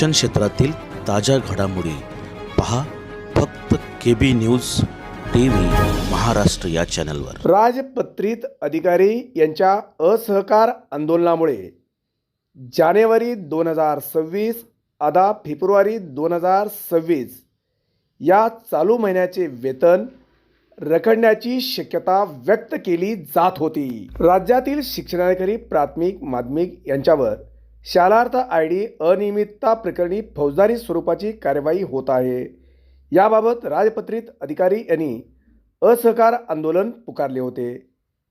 शिक्षण क्षेत्रातील ताज्या घडामोडी पहा फक्त K B news T V Maharashtra या चॅनलवर. राजपत्रित अधिकारी यांच्या असहकार आंदोलनामुळे जानेवारी दोन हजार सव्वीस आधा फेब्रुवारी दोन हजार सव्वीस या चालू महिन्याचे वेतन रखडण्याची शक्यता व्यक्त केली जात होती. राज्यातील शिक्षणाधिकारी प्राथमिक माध्यमिक यांच्यावर शालार्थ आय डी अनियमितता प्रकरणी फौजदारी स्वरूपाची कार्यवाही होत आहे. याबाबत राजपत्रित अधिकारी यांनी असहकार आंदोलन पुकारले होते.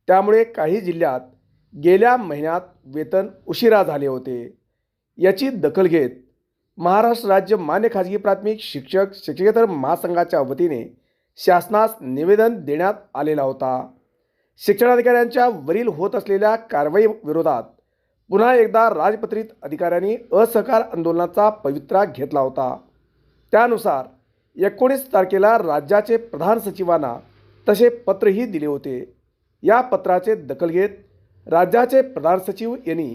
त्यामुळे काही जिल्ह्यात गेल्या महिन्यात वेतन उशिरा झाले होते. याची दखल घेत महाराष्ट्र राज्य मान्य खाजगी प्राथमिक शिक्षक शिक्षकेतर महासंघाच्या वतीने शासनास निवेदन देण्यात आलेला होता. शिक्षणाधिकाऱ्यांच्या वरील होत असलेल्या कारवाई विरोधात पुन्हा एकदा राजपत्रित अधिकाऱ्यांनी असहकार आंदोलनाचा पवित्रा घेतला होता. त्यानुसार एकोणीस तारखेला राज्याचे प्रधान सचिवांना तसे पत्रही दिले होते. या पत्राचे दखल घेत राज्याचे प्रधान सचिव यांनी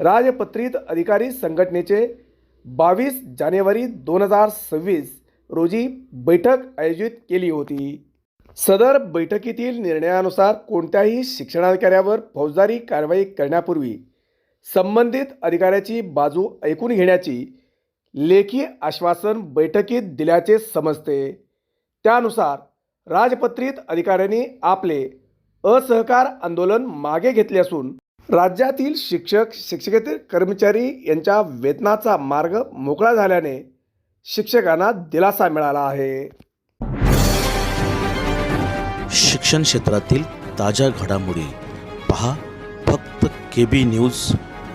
राजपत्रित अधिकारी संघटनेचे बावीस जानेवारी दोन हजार सव्वीस रोजी बैठक आयोजित केली होती. सदर बैठकीतील निर्णयानुसार कोणत्याही शिक्षणाधिकाऱ्यावर फौजदारी कारवाई करण्यापूर्वी संबंधित अधिकाऱ्याची बाजू ऐकून घेण्याची लेखी आश्वासन बैठकीत दिल्याचे समजते. त्यानुसार राजपत्रित अधिकाऱ्यांनी आपले असहकार आंदोलन मागे घेतले असून राज्यातील शिक्षक शिक्षकेतर कर्मचारी यांच्या वेतनाचा मार्ग मोकळा झाल्याने शिक्षकांना दिलासा मिळाला आहे. शिक्षण क्षेत्रातील ताज्या घडामोडी पहा. फक्त K B news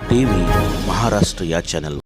T V Maharashtra या चॅनलवर